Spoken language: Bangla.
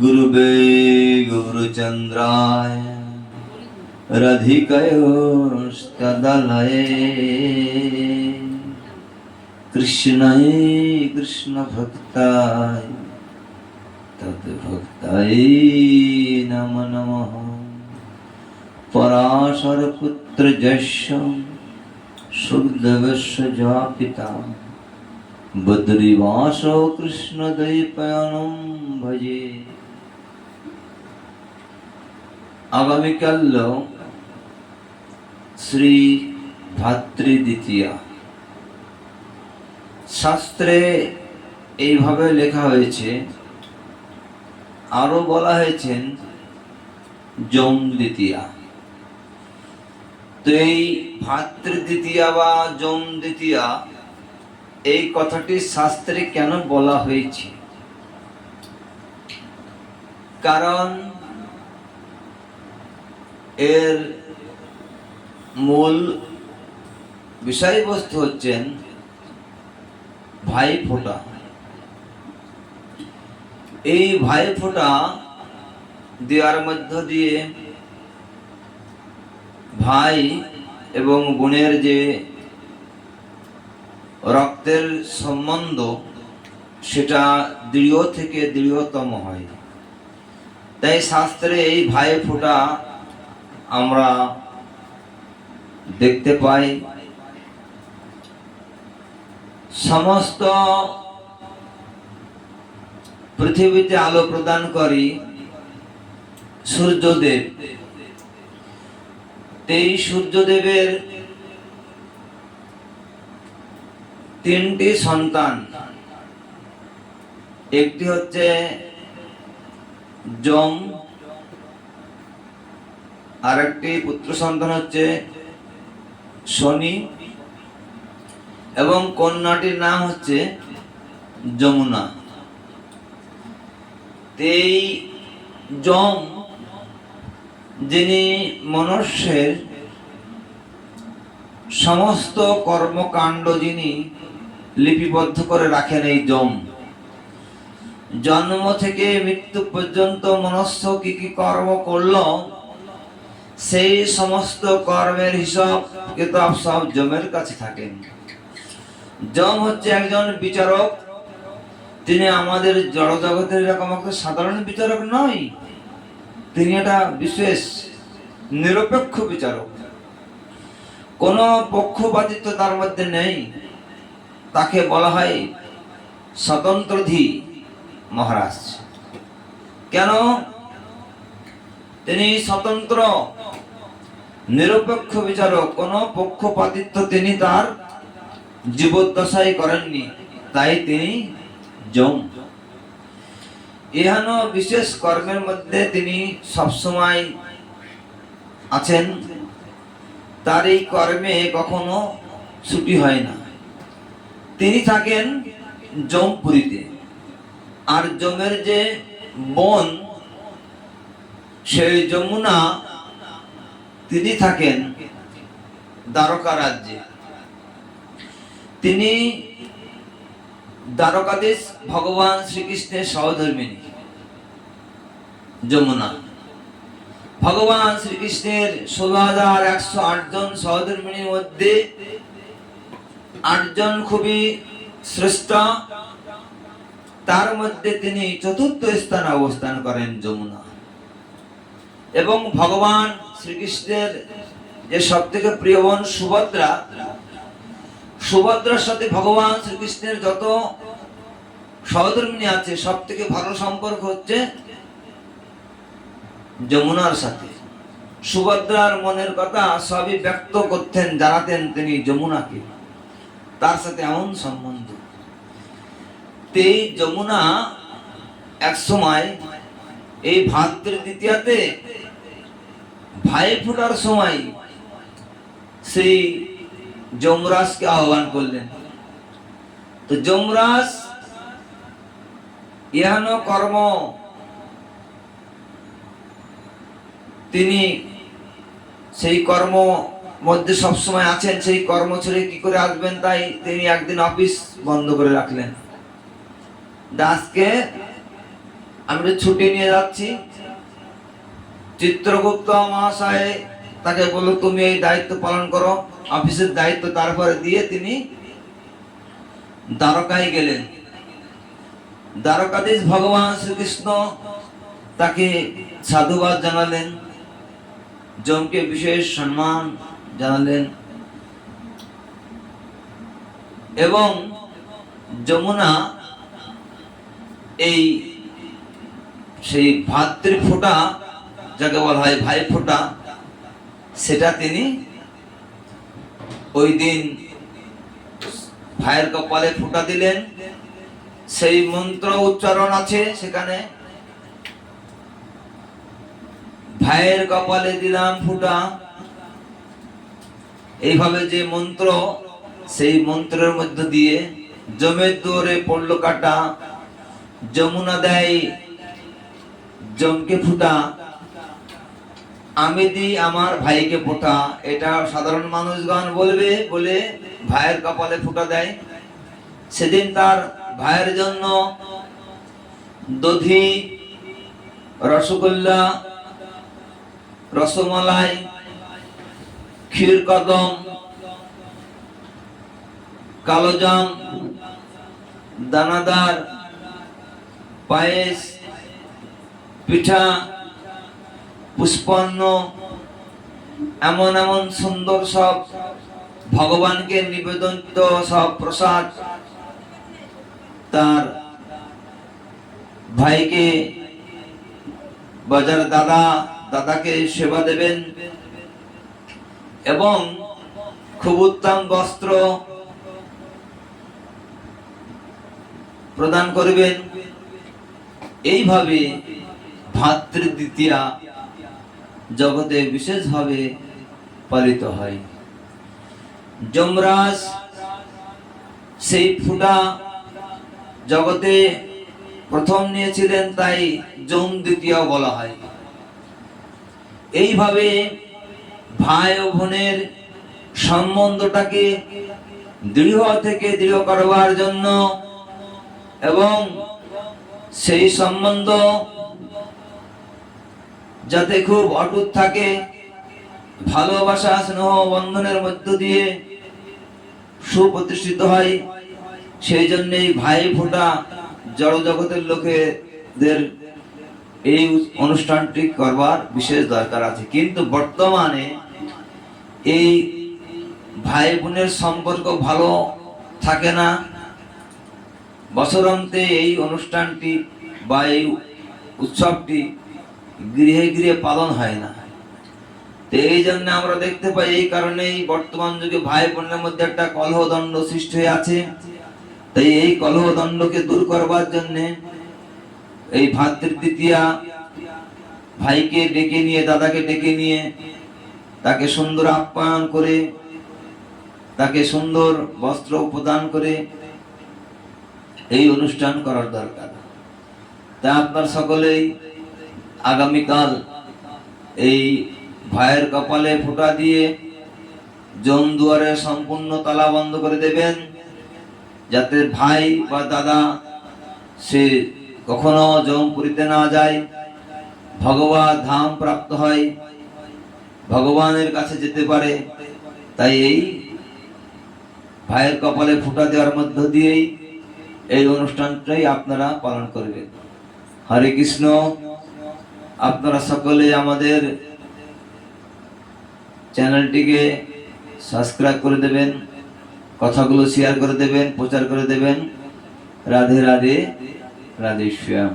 गुरुवे गुरुचन्द्राय रधिकयोस्तदलये कृष्णाय कृष्णभक्ताय तद्भक्ताय नमो नमः पराशरपुत्र जस्य सुखदेवस्य जा पिता बद्रीवासो কৃষ্ণদ্বৈপায়নম ভজে আগামীকাল শ্রী ভাতৃ দ্বিতীয়া শাস্ত্রে এইভাবে লেখা হয়েছে আরো বলা হয়েছেন যম দ্বিতীয়া তো এই ভাতৃ দ্বিতীয়া বা যম দ্বিতীয়া এই কথাটি শাস্ত্রে কেন বলা হয়েছে? কারণ এর মূল বিষয়বস্তু হচ্ছেন ভাই ফোঁটা। এই ভাই ফোঁটা দেওয়ার মধ্য দিয়ে ভাই এবং বোনের যে রক্তের সম্বন্ধ সেটা দৃঢ় থেকে দৃঢ়তম হয়। তাই শাস্ত্রে এই ভাই ফোঁটা আমরা দেখতে পাই। সমস্ত পৃথিবীতে আলো প্রদান করি সূর্যদেব। এই সূর্যদেবের তিনটি সন্তান। একটি হচ্ছে যম, আরেকটি পুত্র সন্তান হচ্ছে শনি, এবং কন্যাটির নাম হচ্ছে যমুনা। এই যম যিনি মনুষ্যের সমস্ত কর্মকাণ্ড যিনি লিপিবদ্ধ করে রাখেন এই যম জন্ম থেকে মৃত্যু পর্যন্ত মনস্য কি কি কর্ম করল, সেই সমস্ত কর্মের হিসাব কিতাব সব জমের কাছে থাকেন জম হচ্ছে একজন বিচারক, তিনি আমাদের জড় জগতের এরকম একটা সাধারণ বিচারক নয়, তিনি একটা বিশেষ নিরপেক্ষ বিচারক। কোন পক্ষপাতিত্ব তার মধ্যে নেই। তাকে বলা হয় স্বতন্ত্রধি মহারাজ। কেন? তিনি স্বতন্ত্র, নিরপেক্ষ বিচারক, কোন পক্ষপাতিত্ব তিনি তার জীবদ্দশায় করেননি, তাই তিনি যম। এহানো বিশেষ কর্মের মধ্যে তিনি সবসময় আছেন। তার এই কর্মে কখনো ছুটি হয় না। তিনি থাকেন জমপুরীতে। আর জমের যে বন, সেই যমুনা, তিনি থাকেন দ্বারকা রাজ্যে। তিনি দ্বারকাদেশ ভগবান শ্রীকৃষ্ণের সহধর্মিনী যমুনা। ভগবান শ্রীকৃষ্ণের ষোলো হাজার একশো আটজন সহধর্মিনীর মধ্যে আটজন খুবই শ্রেষ্ঠ। তার মধ্যে তিনি চতুর্থ স্থানে অবস্থান করেন যমুনা। এবং ভগবান শ্রীকৃষ্ণের যে সব থেকে প্রিয় বোন সুভদ্রা, সুভদ্রার সাথে ভগবান শ্রীকৃষ্ণের যত সহধর্মিনী আছে সব থেকে ভালো সম্পর্ক হচ্ছে যমুনার সাথে। সুভদ্রার মনের কথা সবই ব্যক্ত করতেন, জানাতেন তিনি যমুনাকে। তার সাথে এমন সম্বন্ধ। তে যমুনা এক সময় এই ভাদ্র দ্বিতীয়াতে ভাই ফোটার সময় সেই যমরাজকে আহ্বান করলেন। তো যমরাজ, ইহানো কর্ম তিনি সেই কর্ম মধ্যে সবসময় আছেন, সেই কর্ম ছেড়ে কি করে আসবেন তাই তিনি একদিন অফিস বন্ধ করে রাখলেন। দাসকে আমি ছুটি নিয়ে যাচ্ছি। চিত্রগুপ্ত মহাশয় তাকে বলল, তুমি এই দায়িত্ব পালন করো, অফিসের দায়িত্ব তারপরে দিয়ে তিনি দ্বারকায় গেলেন। দ্বারকাধীশ ভগবান শ্রীকৃষ্ণ তাকে সাধুবাদ জানালেন। জমকে বিশেষ সম্মান জানালেন এবং যমুনা এই সেই ভাতৃ ফোঁটা, যাকে বলা হয় ভাই ফোঁটা, সেটা তিনি ওই দিন ভাইয়ের কপালে ফোঁটা দিলেন। সেই মন্ত্র উচ্চারণ আছে সেখানে। ভাইয়ের কপালে দিলাম ফুটা। এইভাবে যে মন্ত্র, সেই মন্ত্রের মধ্য দিয়ে জমের দৌড়ে পড়ল কাটা, যমুনা দেয়, জমকে ফুটা। আমি দি আমার ভাইকে ফোটা এটা সাধারণ মানুষগণ বলবে, বলে ভাইয়ের কপালে ফুটা দেয়। সেদিন তার ভাইয়ের জন্য দধি, রসগোল্লা রসমালাই ক্ষীর কদম, কালোজাম, দানাদার, পায়েস, পিঠা, পুষ্পান্ন, এমন এমন সুন্দর সব ভগবানকে নিবেদিত সব প্রসাদ তার ভাইকে, বাজার দাদা দাদাকে সেবা দেবেন এবং খুব উত্তম বস্ত্র প্রদান করবেন। এইভাবে ভাতৃ দ্বিতীয়া জগতে বিশেষভাবে পালিত হয়। যমরাজ সেই ফুটা জগতে প্রথম নিয়েছিলেন, তাই যম দ্বিতীয় বলা হয়। এইভাবে ভাই ও বোনের সম্বন্ধটাকে দৃঢ় থেকে দৃঢ় করবার জন্য এবং সেই সম্বন্ধ যাতে খুব অটুট থাকে, ভালোবাসা, স্নেহ, বন্ধনের মধ্য দিয়ে সুপ্রতিষ্ঠিত হয়, সেই জন্যই ভাই ফোঁটা জড় জগতের লোকেদের এই অনুষ্ঠানটি করবার বিশেষ দরকার আছে। কিন্তু বর্তমানে এই ভাই বোনের সম্পর্ক ভালো থাকে না। বছরান্তে এই অনুষ্ঠানটি বা এই উৎসবটি গৃহে গৃহে পালন হয় না। তো এই জন্য আমরা দেখতে পাই এই কারণেই বর্তমান যুগে ভাই বোনের মধ্যে একটা কলহদণ্ড সৃষ্টি হয়ে আছে। তাই এই কলহদণ্ডকে দূর করবার জন্য এই ভাতৃ তৃতীয়া ভাইকে ডেকে নিয়ে, দাদাকে ডেকে নিয়ে, তাকে সুন্দর আপ্যায়ন করে, তাকে সুন্দর বস্ত্র প্রদান করে এই অনুষ্ঠান করার দরকার। তা আপনার সকলেই আগামীকাল এই ভাইয়ের কপালে ফোঁটা দিয়ে জম দুয়ারে সম্পূর্ণ তালা বন্ধ করে দেবেন, যাতে ভাই বা দাদা সে কখনো জমপুরিতে না যায়। ভগবান ধাম প্রাপ্ত হয়। ভগবানের কাছে যেতে পারে। তাই এই ভাইয়ের কপালে ফুটা দেওয়ার মধ্য দিয়েই এই অনুষ্ঠানটাই আপনারা পালন করবেন। হরে কৃষ্ণ। আপনারা সকলে আমাদের চ্যানেলটিকে সাবস্ক্রাইব করে দেবেন, কথাগুলো শেয়ার করে দেবেন, প্রচার করে দেবেন। রাধে রাধে। রাধে শ্যাম